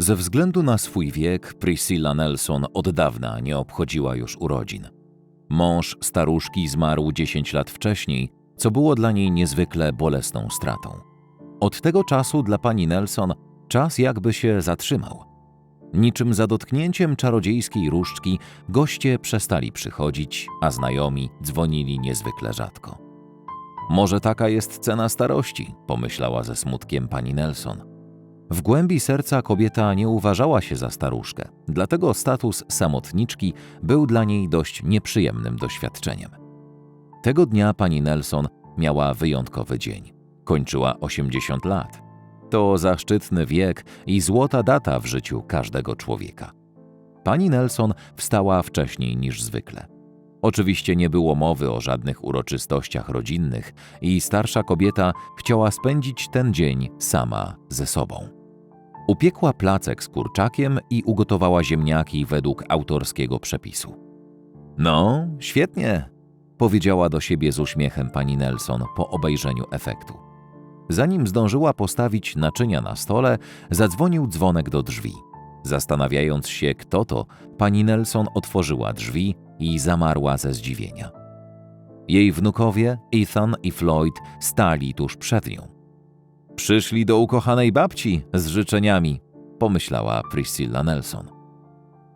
Ze względu na swój wiek, Priscilla Nelson od dawna nie obchodziła już urodzin. Mąż staruszki zmarł 10 lat wcześniej, co było dla niej niezwykle bolesną stratą. Od tego czasu dla pani Nelson czas jakby się zatrzymał. Niczym za dotknięciem czarodziejskiej różdżki goście przestali przychodzić, a znajomi dzwonili niezwykle rzadko. Może taka jest cena starości, pomyślała ze smutkiem pani Nelson. W głębi serca kobieta nie uważała się za staruszkę, dlatego status samotniczki był dla niej dość nieprzyjemnym doświadczeniem. Tego dnia pani Nelson miała wyjątkowy dzień. Kończyła 80 lat. To zaszczytny wiek i złota data w życiu każdego człowieka. Pani Nelson wstała wcześniej niż zwykle. Oczywiście nie było mowy o żadnych uroczystościach rodzinnych i starsza kobieta chciała spędzić ten dzień sama ze sobą. Upiekła placek z kurczakiem i ugotowała ziemniaki według autorskiego przepisu. No, świetnie, powiedziała do siebie z uśmiechem pani Nelson po obejrzeniu efektu. Zanim zdążyła postawić naczynia na stole, zadzwonił dzwonek do drzwi. Zastanawiając się, kto to, pani Nelson otworzyła drzwi i zamarła ze zdziwienia. Jej wnukowie, Ethan i Floyd, stali tuż przed nią. Przyszli do ukochanej babci z życzeniami, pomyślała Priscilla Nelson.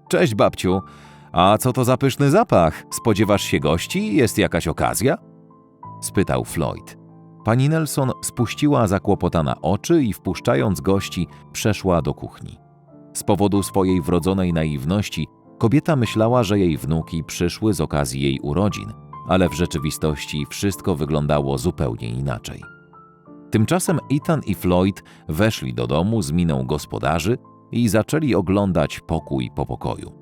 Cześć babciu, a co to za pyszny zapach? Spodziewasz się gości? Jest jakaś okazja? spytał Floyd. Pani Nelson spuściła zakłopotana oczy i wpuszczając gości, przeszła do kuchni. Z powodu swojej wrodzonej naiwności, kobieta myślała, że jej wnuki przyszły z okazji jej urodzin, ale w rzeczywistości wszystko wyglądało zupełnie inaczej. Tymczasem Ethan i Floyd weszli do domu z miną gospodarzy i zaczęli oglądać pokój po pokoju.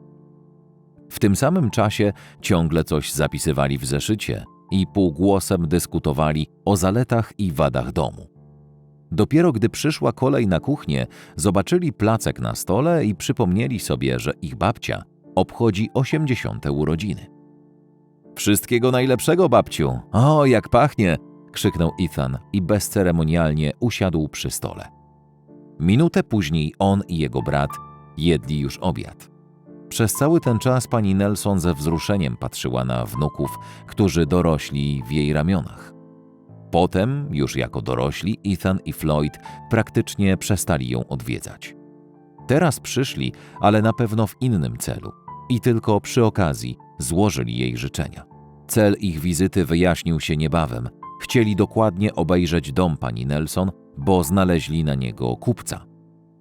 W tym samym czasie ciągle coś zapisywali w zeszycie i półgłosem dyskutowali o zaletach i wadach domu. Dopiero gdy przyszła kolej na kuchnię, zobaczyli placek na stole i przypomnieli sobie, że ich babcia obchodzi 80. urodziny. Wszystkiego najlepszego, babciu! O, jak pachnie! Krzyknął Ethan i bezceremonialnie usiadł przy stole. Minutę później on i jego brat jedli już obiad. Przez cały ten czas pani Nelson ze wzruszeniem patrzyła na wnuków, którzy dorośli w jej ramionach. Potem, już jako dorośli, Ethan i Floyd praktycznie przestali ją odwiedzać. Teraz przyszli, ale na pewno w innym celu i tylko przy okazji złożyli jej życzenia. Cel ich wizyty wyjaśnił się niebawem. Chcieli dokładnie obejrzeć dom pani Nelson, bo znaleźli na niego kupca.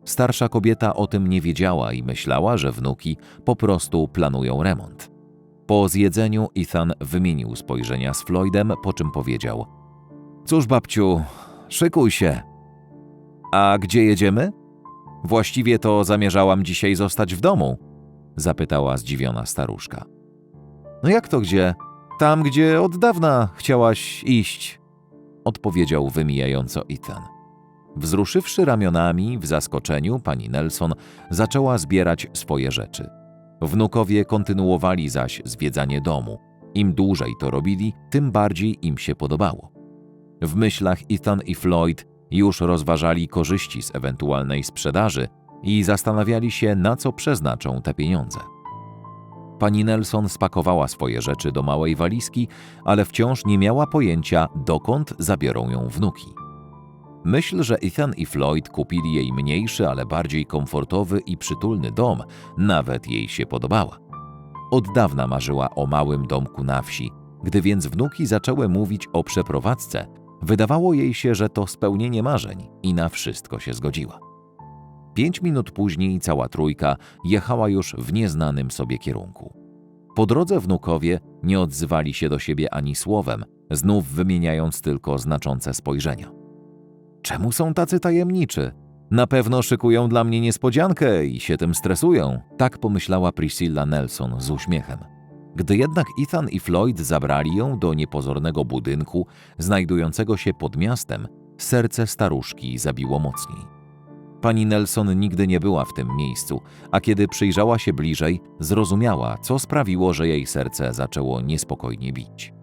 Starsza kobieta o tym nie wiedziała i myślała, że wnuki po prostu planują remont. Po zjedzeniu Ethan wymienił spojrzenia z Floydem, po czym powiedział: Cóż, babciu, szykuj się. A gdzie jedziemy? Właściwie to zamierzałam dzisiaj zostać w domu, zapytała zdziwiona staruszka. No jak to gdzie? Tam, gdzie od dawna chciałaś iść, odpowiedział wymijająco Ethan. Wzruszywszy ramionami w zaskoczeniu, pani Nelson zaczęła zbierać swoje rzeczy. Wnukowie kontynuowali zaś zwiedzanie domu. Im dłużej to robili, tym bardziej im się podobało. W myślach Ethan i Floyd już rozważali korzyści z ewentualnej sprzedaży i zastanawiali się, na co przeznaczą te pieniądze. Pani Nelson spakowała swoje rzeczy do małej walizki, ale wciąż nie miała pojęcia, dokąd zabiorą ją wnuki. Myśl, że Ethan i Floyd kupili jej mniejszy, ale bardziej komfortowy i przytulny dom, nawet jej się podobała. Od dawna marzyła o małym domku na wsi, gdy więc wnuki zaczęły mówić o przeprowadzce, wydawało jej się, że to spełnienie marzeń i na wszystko się zgodziła. Pięć minut później cała trójka jechała już w nieznanym sobie kierunku. Po drodze wnukowie nie odzywali się do siebie ani słowem, znów wymieniając tylko znaczące spojrzenia. Czemu są tacy tajemniczy? Na pewno szykują dla mnie niespodziankę i się tym stresują, tak pomyślała Priscilla Nelson z uśmiechem. Gdy jednak Ethan i Floyd zabrali ją do niepozornego budynku znajdującego się pod miastem, serce staruszki zabiło mocniej. Pani Nelson nigdy nie była w tym miejscu, a kiedy przyjrzała się bliżej, zrozumiała, co sprawiło, że jej serce zaczęło niespokojnie bić.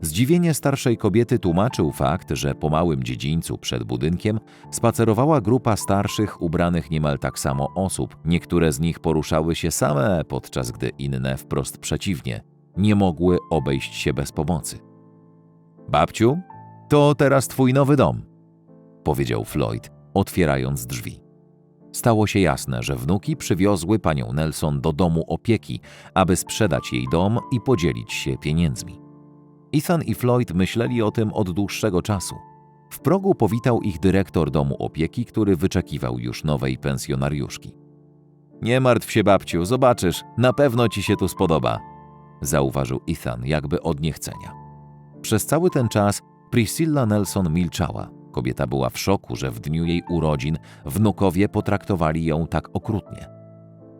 Zdziwienie starszej kobiety tłumaczył fakt, że po małym dziedzińcu przed budynkiem spacerowała grupa starszych, ubranych niemal tak samo osób. Niektóre z nich poruszały się same, podczas gdy inne wprost przeciwnie, nie mogły obejść się bez pomocy. Babciu, to teraz twój nowy dom, powiedział Floyd, otwierając drzwi. Stało się jasne, że wnuki przywiozły panią Nelson do domu opieki, aby sprzedać jej dom i podzielić się pieniędzmi. Ethan i Floyd myśleli o tym od dłuższego czasu. W progu powitał ich dyrektor domu opieki, który wyczekiwał już nowej pensjonariuszki. Nie martw się, babciu, zobaczysz, na pewno ci się tu spodoba, zauważył Ethan, jakby od niechcenia. Przez cały ten czas Priscilla Nelson milczała. Kobieta była w szoku, że w dniu jej urodzin wnukowie potraktowali ją tak okrutnie.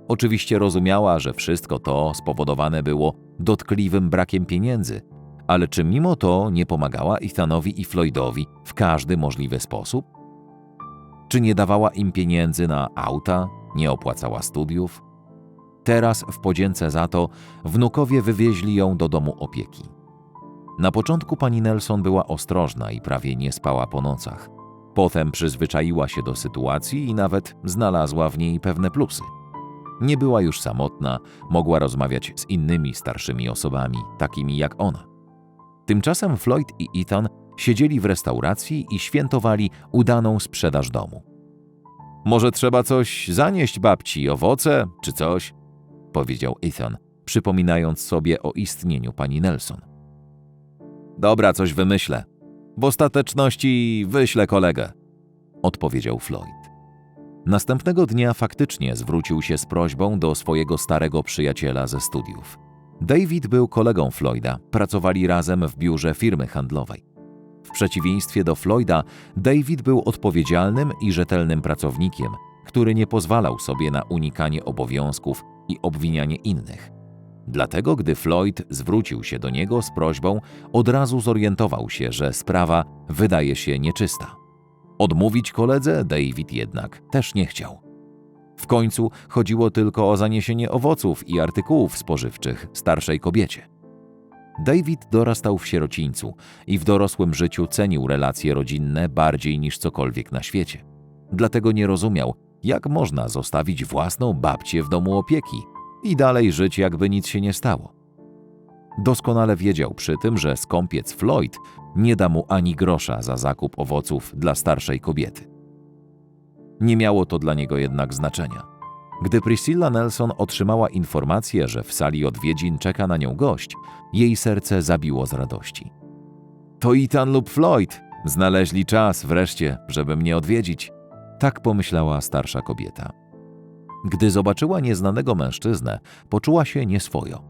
Oczywiście rozumiała, że wszystko to spowodowane było dotkliwym brakiem pieniędzy, ale czy mimo to nie pomagała Ethanowi i Floydowi w każdy możliwy sposób? Czy nie dawała im pieniędzy na auta, nie opłacała studiów? Teraz w podzięce za to wnukowie wywieźli ją do domu opieki. Na początku pani Nelson była ostrożna i prawie nie spała po nocach. Potem przyzwyczaiła się do sytuacji i nawet znalazła w niej pewne plusy. Nie była już samotna, mogła rozmawiać z innymi starszymi osobami, takimi jak ona. Tymczasem Floyd i Ethan siedzieli w restauracji i świętowali udaną sprzedaż domu. Może trzeba coś zanieść babci, owoce czy coś? powiedział Ethan, przypominając sobie o istnieniu pani Nelson. Dobra, coś wymyślę. W ostateczności wyślę kolegę, odpowiedział Floyd. Następnego dnia faktycznie zwrócił się z prośbą do swojego starego przyjaciela ze studiów. David był kolegą Floyda, pracowali razem w biurze firmy handlowej. W przeciwieństwie do Floyda, David był odpowiedzialnym i rzetelnym pracownikiem, który nie pozwalał sobie na unikanie obowiązków i obwinianie innych. Dlatego, gdy Floyd zwrócił się do niego z prośbą, od razu zorientował się, że sprawa wydaje się nieczysta. Odmówić koledze David jednak też nie chciał. W końcu chodziło tylko o zaniesienie owoców i artykułów spożywczych starszej kobiecie. David dorastał w sierocińcu i w dorosłym życiu cenił relacje rodzinne bardziej niż cokolwiek na świecie. Dlatego nie rozumiał, jak można zostawić własną babcię w domu opieki i dalej żyć, jakby nic się nie stało. Doskonale wiedział przy tym, że skąpiec Floyd nie da mu ani grosza za zakup owoców dla starszej kobiety. Nie miało to dla niego jednak znaczenia. Gdy Priscilla Nelson otrzymała informację, że w sali odwiedzin czeka na nią gość, jej serce zabiło z radości. To Ethan lub Floyd znaleźli czas wreszcie, żeby mnie odwiedzić. Tak pomyślała starsza kobieta. Gdy zobaczyła nieznanego mężczyznę, poczuła się nieswojo.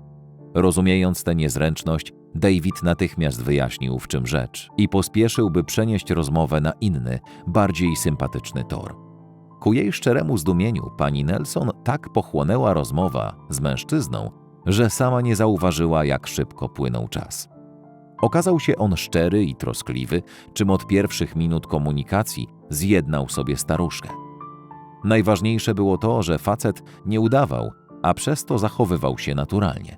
Rozumiejąc tę niezręczność, David natychmiast wyjaśnił, w czym rzecz i pospieszył, by przenieść rozmowę na inny, bardziej sympatyczny tor. Ku jej szczeremu zdumieniu pani Nelson tak pochłonęła rozmowa z mężczyzną, że sama nie zauważyła, jak szybko płynął czas. Okazał się on szczery i troskliwy, czym od pierwszych minut komunikacji zjednał sobie staruszkę. Najważniejsze było to, że facet nie udawał, a przez to zachowywał się naturalnie.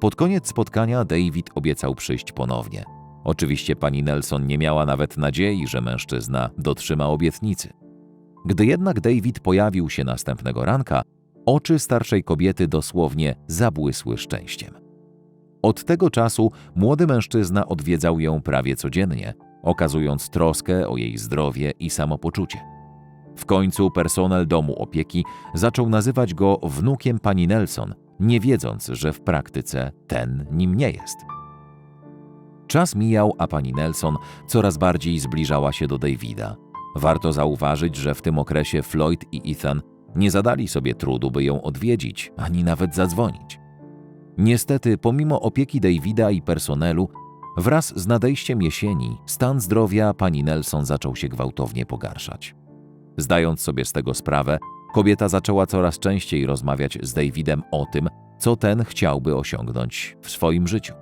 Pod koniec spotkania David obiecał przyjść ponownie. Oczywiście pani Nelson nie miała nawet nadziei, że mężczyzna dotrzyma obietnicy. Gdy jednak David pojawił się następnego ranka, oczy starszej kobiety dosłownie zabłysły szczęściem. Od tego czasu młody mężczyzna odwiedzał ją prawie codziennie, okazując troskę o jej zdrowie i samopoczucie. W końcu personel domu opieki zaczął nazywać go wnukiem pani Nelson, nie wiedząc, że w praktyce ten nim nie jest. Czas mijał, a pani Nelson coraz bardziej zbliżała się do Davida. Warto zauważyć, że w tym okresie Floyd i Ethan nie zadali sobie trudu, by ją odwiedzić, ani nawet zadzwonić. Niestety, pomimo opieki Davida i personelu, wraz z nadejściem jesieni stan zdrowia pani Nelson zaczął się gwałtownie pogarszać. Zdając sobie z tego sprawę, kobieta zaczęła coraz częściej rozmawiać z Davidem o tym, co ten chciałby osiągnąć w swoim życiu.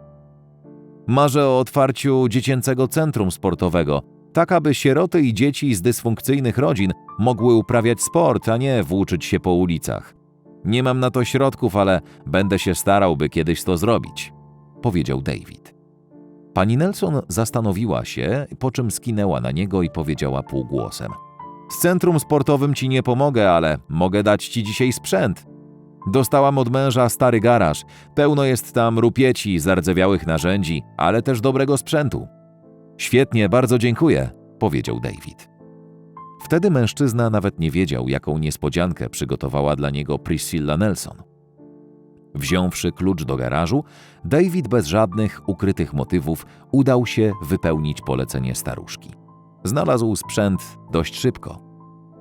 Marzę o otwarciu dziecięcego centrum sportowego, tak aby sieroty i dzieci z dysfunkcyjnych rodzin mogły uprawiać sport, a nie włóczyć się po ulicach. Nie mam na to środków, ale będę się starał, by kiedyś to zrobić, powiedział David. Pani Nelson zastanowiła się, po czym skinęła na niego i powiedziała półgłosem: Z centrum sportowym ci nie pomogę, ale mogę dać ci dzisiaj sprzęt. Dostałam od męża stary garaż. Pełno jest tam rupieci, zardzewiałych narzędzi, ale też dobrego sprzętu. Świetnie, bardzo dziękuję, powiedział David. Wtedy mężczyzna nawet nie wiedział, jaką niespodziankę przygotowała dla niego Priscilla Nelson. Wziąwszy klucz do garażu, David bez żadnych ukrytych motywów udał się wypełnić polecenie staruszki. Znalazł sprzęt dość szybko.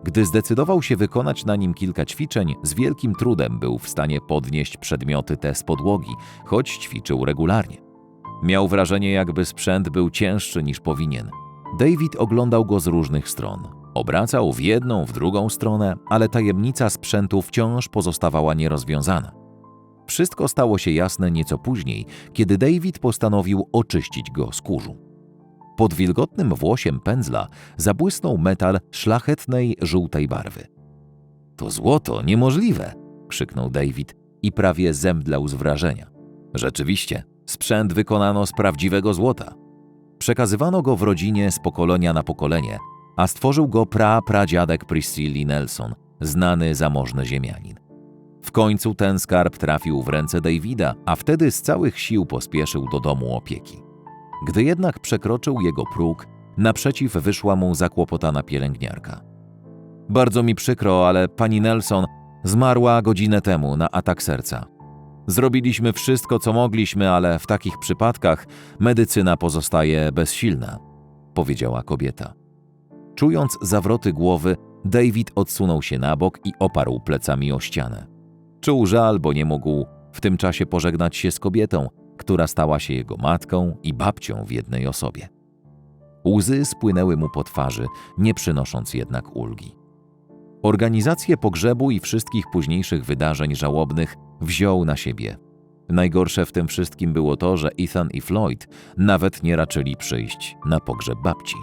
Gdy zdecydował się wykonać na nim kilka ćwiczeń, z wielkim trudem był w stanie podnieść przedmioty te z podłogi, choć ćwiczył regularnie. Miał wrażenie, jakby sprzęt był cięższy niż powinien. David oglądał go z różnych stron. Obracał w jedną, w drugą stronę, ale tajemnica sprzętu wciąż pozostawała nierozwiązana. Wszystko stało się jasne nieco później, kiedy David postanowił oczyścić go z kurzu. Pod wilgotnym włosiem pędzla zabłysnął metal szlachetnej żółtej barwy. To złoto, niemożliwe! krzyknął David i prawie zemdlał z wrażenia. Rzeczywiście, sprzęt wykonano z prawdziwego złota. Przekazywano go w rodzinie z pokolenia na pokolenie, a stworzył go pra-pradziadek Priscilli Nelson, znany zamożny ziemianin. W końcu ten skarb trafił w ręce Davida, a wtedy z całych sił pospieszył do domu opieki. Gdy jednak przekroczył jego próg, naprzeciw wyszła mu zakłopotana pielęgniarka. Bardzo mi przykro, ale pani Nelson zmarła godzinę temu na atak serca. Zrobiliśmy wszystko, co mogliśmy, ale w takich przypadkach medycyna pozostaje bezsilna, powiedziała kobieta. Czując zawroty głowy, David odsunął się na bok i oparł plecami o ścianę. Czuł żal, bo nie mógł w tym czasie pożegnać się z kobietą, która stała się jego matką i babcią w jednej osobie. Łzy spłynęły mu po twarzy, nie przynosząc jednak ulgi. Organizację pogrzebu i wszystkich późniejszych wydarzeń żałobnych wziął na siebie. Najgorsze w tym wszystkim było to, że Ethan i Floyd nawet nie raczyli przyjść na pogrzeb babci.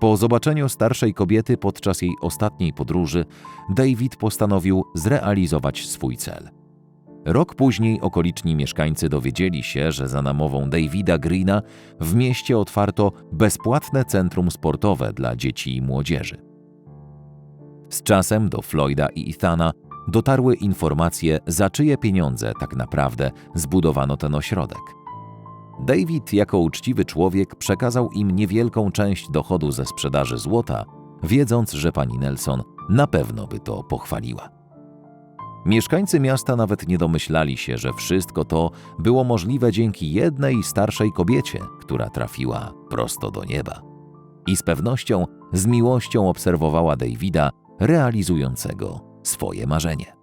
Po zobaczeniu starszej kobiety podczas jej ostatniej podróży, David postanowił zrealizować swój cel. Rok później okoliczni mieszkańcy dowiedzieli się, że za namową Davida Greena w mieście otwarto bezpłatne centrum sportowe dla dzieci i młodzieży. Z czasem do Floyda i Ethana dotarły informacje, za czyje pieniądze tak naprawdę zbudowano ten ośrodek. David, jako uczciwy człowiek, przekazał im niewielką część dochodu ze sprzedaży złota, wiedząc, że pani Nelson na pewno by to pochwaliła. Mieszkańcy miasta nawet nie domyślali się, że wszystko to było możliwe dzięki jednej starszej kobiecie, która trafiła prosto do nieba. I z pewnością z miłością obserwowała Davida realizującego swoje marzenie.